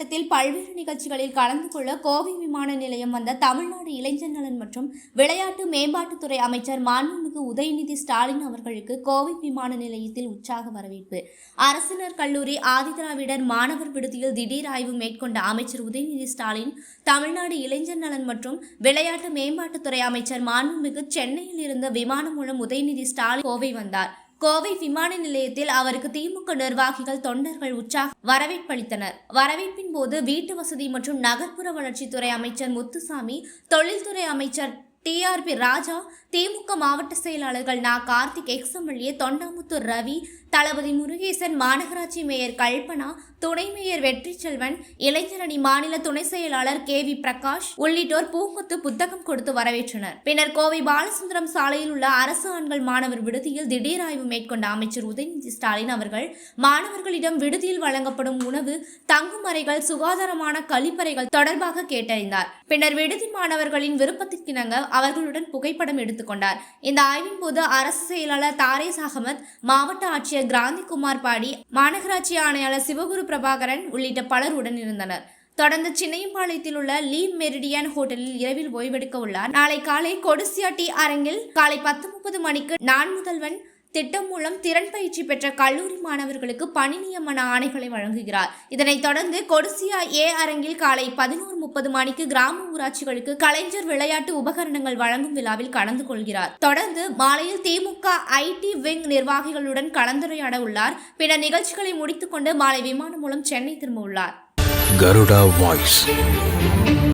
மாவட்டத்தில் பல்வேறு நிகழ்ச்சிகளில் கலந்து கொள்ள கோவை விமான நிலையம் வந்த தமிழ்நாடு இளைஞர் நலன் மற்றும் விளையாட்டு மேம்பாட்டுத்துறை அமைச்சர் மாண்புமிகு உதயநிதி ஸ்டாலின் அவர்களுக்கு கோவை விமான நிலையத்தில் உற்சாக வரவேற்பு. அரசினர் கல்லூரி ஆதிதிராவிடர் மாணவர் விடுதியில் திடீர் ஆய்வு மேற்கொண்ட அமைச்சர் உதயநிதி ஸ்டாலின் தமிழ்நாடு இளைஞர் நலன் மற்றும் விளையாட்டு மேம்பாட்டுத்துறை அமைச்சர் மாண்புமிகு சென்னையில் இருந்த விமானம் மூலம் உதயநிதி ஸ்டாலின் கோவை வந்தார். கோவை விமான நிலையத்தில் அவருக்கு திமுக நிர்வாகிகள் தொண்டர்கள் உற்சாக வரவேற்பளித்தனர் வரவேற்பின் போது வீட்டு வசதி மற்றும் நகர்ப்புற வளர்ச்சித்துறை அமைச்சர் முத்துசாமி தொழில்துறை அமைச்சர் டிஆர்பி ராஜா திமுக மாவட்ட செயலாளர்கள் நா. கார்த்திக் எக்ஸ்எம்எல்ஏ தொண்டாமுத்தூர் ரவி தளபதி முருகேசன் மாநகராட்சி மேயர் கல்பனா துணை மேயர் வெற்றி செல்வன் இளைஞரணி மாநில துணை செயலாளர் கே வி பிரகாஷ் உள்ளிட்டோர் பூங்கொத்து புத்தகம் கொடுத்து வரவேற்றனர். பின்னர் கோவை பாலசுந்தரம் சாலையில் உள்ள அரசு ஆண்கள் மாணவர் விடுதியில் திடீர் ஆய்வு மேற்கொண்ட அமைச்சர் உதயநிதி ஸ்டாலின் அவர்கள் மாணவர்களிடம் விடுதியில் வழங்கப்படும் உணவு தங்கும் அறைகள் சுகாதாரமான கழிப்பறைகள் தொடர்பாக கேட்டறிந்தார். பின்னர் விடுதி மாணவர்களின் விருப்பத்திற்கிணங்க அவர்களுடன் புகைப்படம் எடுத்துக்கொண்டார் இந்த ஆய்வின் போது அரசு செயலாளர் தாரேஸ் அகமத் மாவட்ட ஆட்சியர் கிராந்திகுமார் பாடி மாநகராட்சி ஆணையாளர் சிவகுரு பிரபாகரன் உள்ளிட்ட பலர் உடன் இருந்தனர் தொடர்ந்து சின்னையம்பாளையத்தில் உள்ள லீ மெரிடியன் ஹோட்டலில் இரவில் ஓய்வெடுக்க உள்ளார். நாளை காலை கொடிசியா டி அரங்கில் காலை பத்து முப்பது மணிக்கு நான் முதல்வன் திட்டம் மூலம் திறன் பயிற்சி பெற்ற கல்லூரி மாணவர்களுக்கு பணி நியமன ஆணைகளை வழங்குகிறார். இதனைத் தொடர்ந்து கொடிசியா ஏ அரங்கில் காலை பதினோரு முப்பது மணிக்கு கிராம ஊராட்சிகளுக்கு கலைஞர் விளையாட்டு உபகரணங்கள் வழங்கும் விழாவில் கலந்து கொள்கிறார். தொடர்ந்து மாலையில் திமுக ஐடி விங் நிர்வாகிகளுடன் கலந்துரையாட உள்ளார். பின்னர் நிகழ்ச்சிகளை முடித்துக்கொண்டு மாலை விமானம் மூலம் சென்னை திரும்ப உள்ளார்.